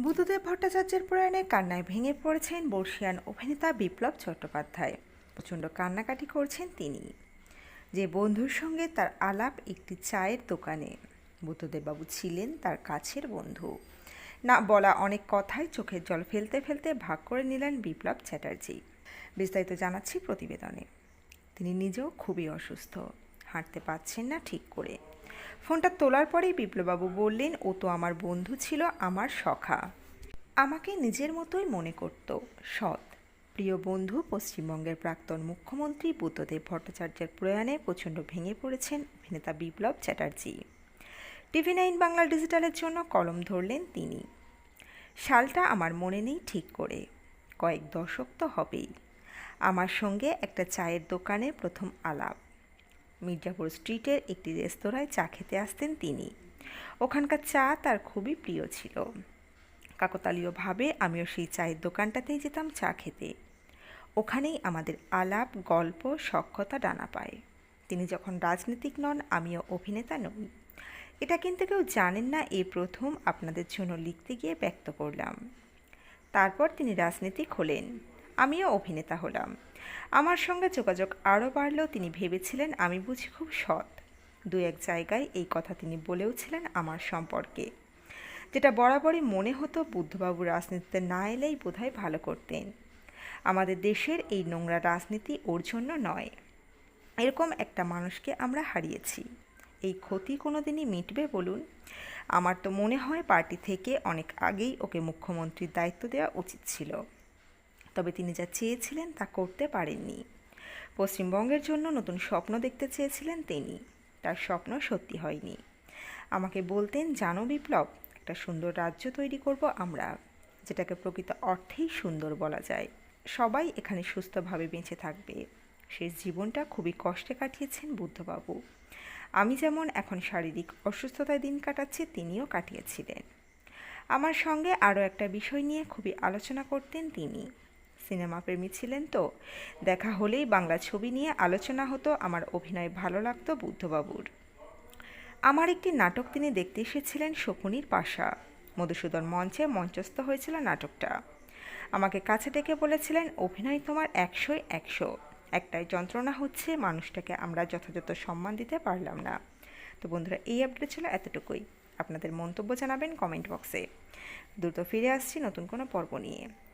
বুদ্ধদেব ভট্টাচার্যের প্রয়াণে কান্নায় ভেঙে পড়েছেন বর্ষিয়ান অভিনেতা বিপ্লব চট্টোপাধ্যায়। প্রচণ্ড কান্নাকাটি করছেন তিনি। যে বন্ধুর সঙ্গে তার আলাপ একটি চায়ের দোকানে। বুদ্ধদেববাবু ছিলেন তার কাছের বন্ধু। না বলা অনেক কথাই চোখের জল ফেলতে ফেলতে ভাগ করে নিলেন বিপ্লব চ্যাটার্জি। বিস্তারিত জানাচ্ছি প্রতিবেদনে। তিনি নিজেও খুবই অসুস্থ। হাঁটতে পারছেন না ঠিক করে। ফোনটা তোলার পরেই বিপ্লববাবু বললেন, ও তো আমার বন্ধু ছিল, আমার সখা। আমাকে নিজের মতোই মনে করত, সৎ। প্রিয় বন্ধু, পশ্চিমবঙ্গের প্রাক্তন মুখ্যমন্ত্রী বুদ্ধদেব ভট্টাচার্যের প্রয়াণে প্রচণ্ড ভেঙে পড়েছেন অভিনেতা বিপ্লব চ্যাটার্জি। টিভি নাইন বাংলা ডিজিটালের জন্য কলম ধরলেন তিনি। সালটা আমার মনে নেই ঠিক করে, কয়েক দশক তো হবেই। আমার সঙ্গে একটা চায়ের দোকানে প্রথম আলাপ। মির্জাপুর স্ট্রিটের একটি রেস্তোরাঁয় চা খেতে আসতেন তিনি। ওখানকার চা তার খুবই প্রিয় ছিল। কাকতালীয়ভাবে আমিও সেই চায়ের দোকানটাতেই যেতাম চা খেতে। ওখানেই আমাদের আলাপ, গল্প সক্ষতা ডানা পায়। তিনি যখন রাজনীতিক নন, আমিও অভিনেতা নই। এটা কিন্তু কেউ জানেন না এই প্রথম আপনাদের জন্য লিখতে গিয়ে ব্যক্ত করলাম। তারপর তিনি রাজনীতিক হলেন। আমিও অভিনেতা হলাম। আমার সঙ্গে যোগাযোগ আরও বাড়লেও তিনি ভেবেছিলেন আমি বুঝি খুব সৎ। দু এক জায়গায় এই কথা তিনি বলেওছিলেন আমার সম্পর্কে। যেটা বরাবরই মনে হতো বুদ্ধবাবু রাজনীতিতে না এলেই বোধহয় ভালো করতেন। আমাদের দেশের এই নোংরা রাজনীতি ওর জন্য নয়। এরকম একটা মানুষকে আমরা হারিয়েছি। এই ক্ষতি কোনো দিনই মিটবে বলুন। আমার তো মনে হয় পার্টি থেকে অনেক আগেই ওকে মুখ্যমন্ত্রীর দায়িত্ব দেওয়া উচিত ছিল। তবে তিনি যা চেয়েছিলেন তা করতে পারেননি। পশ্চিমবঙ্গের জন্য নতুন স্বপ্ন দেখতে চেয়েছিলেন তিনি। তার স্বপ্ন সত্যি হয়নি। আমাকে বলতেন, জানো বিপ্লব, একটা সুন্দর রাজ্য তৈরি করব আমরা, যেটাকে প্রকৃত অর্থেই সুন্দর বলা যায়। সবাই এখানে সুস্থভাবে বেঁচে থাকবে। শেষ জীবনটা খুবই কষ্টে কাটিয়েছেন বুদ্ধবাবু। আমি যেমন এখন শারীরিক অসুস্থতায় দিন কাটাচ্ছি, তিনিও কাটিয়েছিলেন। আমার সঙ্গে আরও একটা বিষয় নিয়ে খুবই আলোচনা করতেন তিনি। সিনেমা প্রেমী ছিলেন তো। দেখা হলেই বাংলা ছবি নিয়ে আলোচনা হতো আমার অভিনয় ভালো লাগতো বুদ্ধবাবুর। আমার একটি নাটক তিনি দেখতে এসেছিলেন শকুনির পাশা। মধুসূদন মঞ্চে মঞ্চস্থ হয়েছিল নাটকটা। আমাকে কাছে ডেকে বলেছিলেন, অভিনয় তোমার একশোই একশো। একটাই যন্ত্রণা হচ্ছে মানুষটাকে আমরা যথাযথ সম্মান দিতে পারলাম না। তো বন্ধুরা, এই আপডেট ছিল এতটুকুই। আপনাদের মন্তব্য জানাবেন কমেন্ট বক্সে। দ্রুত ফিরে আসছি নতুন কোনো পর্ব নিয়ে।